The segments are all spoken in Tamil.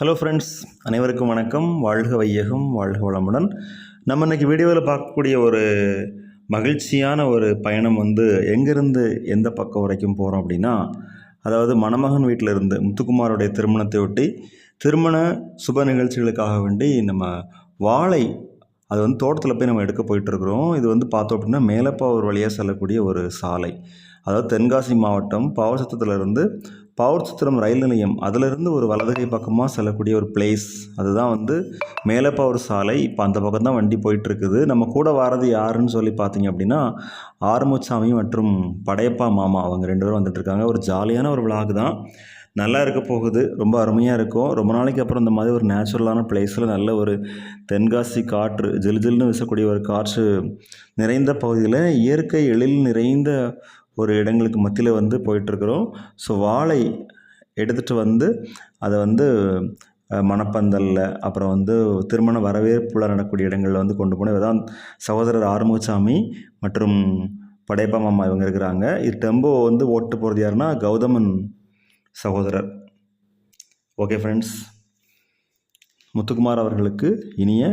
ஹலோ ஃப்ரெண்ட்ஸ் அனைவருக்கும் வணக்கம். வாழ்க வையகம் வாழ்க வளமுடன். நம்ம இன்னைக்கு வீடியோவில் பார்க்கக்கூடிய ஒரு மகிழ்ச்சியான ஒரு பயணம் வந்து எங்கேருந்து எந்த பக்கம் வரைக்கும் போகிறோம் அப்படின்னா அதாவது மணமகன் வீட்டில் இருந்து முத்துக்குமாரோடைய திருமணத்தை ஒட்டி திருமண சுப நிகழ்ச்சிகளுக்காக வேண்டி நம்ம வாழை அது வந்து தோட்டத்தில் போய் நம்ம எடுக்க போயிட்டுருக்குறோம். இது வந்து பார்த்தோம் அப்படின்னா மேலப்பாவூர் வழியாக செல்லக்கூடிய ஒரு சாலை. அதாவது தென்காசி மாவட்டம் பாவசத்தத்துலேருந்து பாவூர்சத்திரம் ரயில் நிலையம். அதிலிருந்து ஒரு வலதுகை பக்கமாக செல்லக்கூடிய ஒரு பிளேஸ் அதுதான் வந்து மேலப்பாவூர் சாலை. இப்போ அந்த பக்கம் தான் வண்டி போயிட்டுருக்குது. நம்ம கூட வாரது யாருன்னு சொல்லி பார்த்தீங்க அப்படின்னா ஆறுமுச்சாமி மற்றும் படையப்பா மாமா அவங்க ரெண்டு பேரும் வந்துட்டுருக்காங்க. ஒரு ஜாலியான ஒரு விளாக் தான். நல்லா இருக்க போகுது. ரொம்ப அருமையாக இருக்கும். ரொம்ப நாளைக்கு அப்புறம் இந்த மாதிரி ஒரு நேச்சுரலான பிளேஸில் நல்ல ஒரு தென்காசி காற்று ஜில் ஜில்னு வீசக்கூடிய ஒரு காற்று நிறைந்த பகுதியில் இயற்கை எழில் நிறைந்த ஒரு இடங்களுக்கு மத்தியில் வந்து போயிட்டுருக்குறோம். ஸோ வாழை எடுத்துகிட்டு வந்து அதை வந்து மணப்பந்தலில் அப்புறம் வந்து திருமண வரவேற்புல நடக்கூடிய இடங்களில் வந்து கொண்டு போன இதான் சகோதரர் ஆறுமுகசாமி மற்றும் படையப்பா மாமா இவங்க இருக்கிறாங்க. இது டெம்போ வந்து ஓட்டு போகிறது யாருன்னா கௌதமன் சகோதரர். ஓகே ஃப்ரெண்ட்ஸ் முத்துக்குமார் அவர்களுக்கு இனிய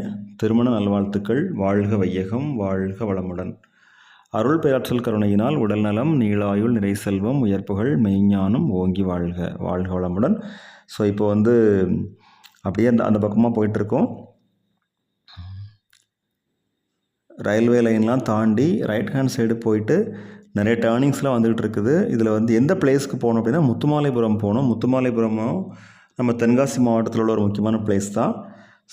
திருமண நல்வாழ்த்துக்கள். வாழ்க வையகம் வாழ்க வளமுடன். அருள் பேராற்றல் கருணையினால் உடல்நலம் நீளாயுள் நிறை செல்வம் உயர்ப்புகள் மெய்ஞானம் ஓங்கி வாழ்க வாழ்க வளமுடன். ஸோ இப்போ வந்து அப்படியே அந்த அந்த பக்கமாக போயிட்டுருக்கோம். ரயில்வே லைன்லாம் தாண்டி ரைட் ஹேண்ட் சைடு போயிட்டு நிறைய டேர்னிங்ஸ்லாம் வந்துக்கிட்டு இருக்குது இதில் வந்து எந்த பிளேஸ்க்கு போகணும் அப்படின்னா முத்துமாலைபுரம் போகணும் முத்துமாலைபுரமும் நம்ம தென்காசி மாவட்டத்தில் உள்ள ஒரு முக்கியமான பிளேஸ் தான்.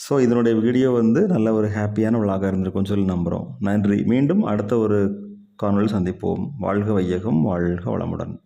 ஸோ இதனுடைய வீடியோ வந்து நல்ல ஒரு ஹாப்பியான விழாக இருந்திருக்கும்னு சொல்லி நம்புகிறோம் நன்றி. மீண்டும் அடுத்த ஒரு காணொலி சந்திப்போம். வாழ்க வையகம் வாழ்க வளமுடன்.